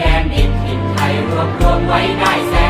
แดนดินถิ่นไทยรวบรวมไว้ได้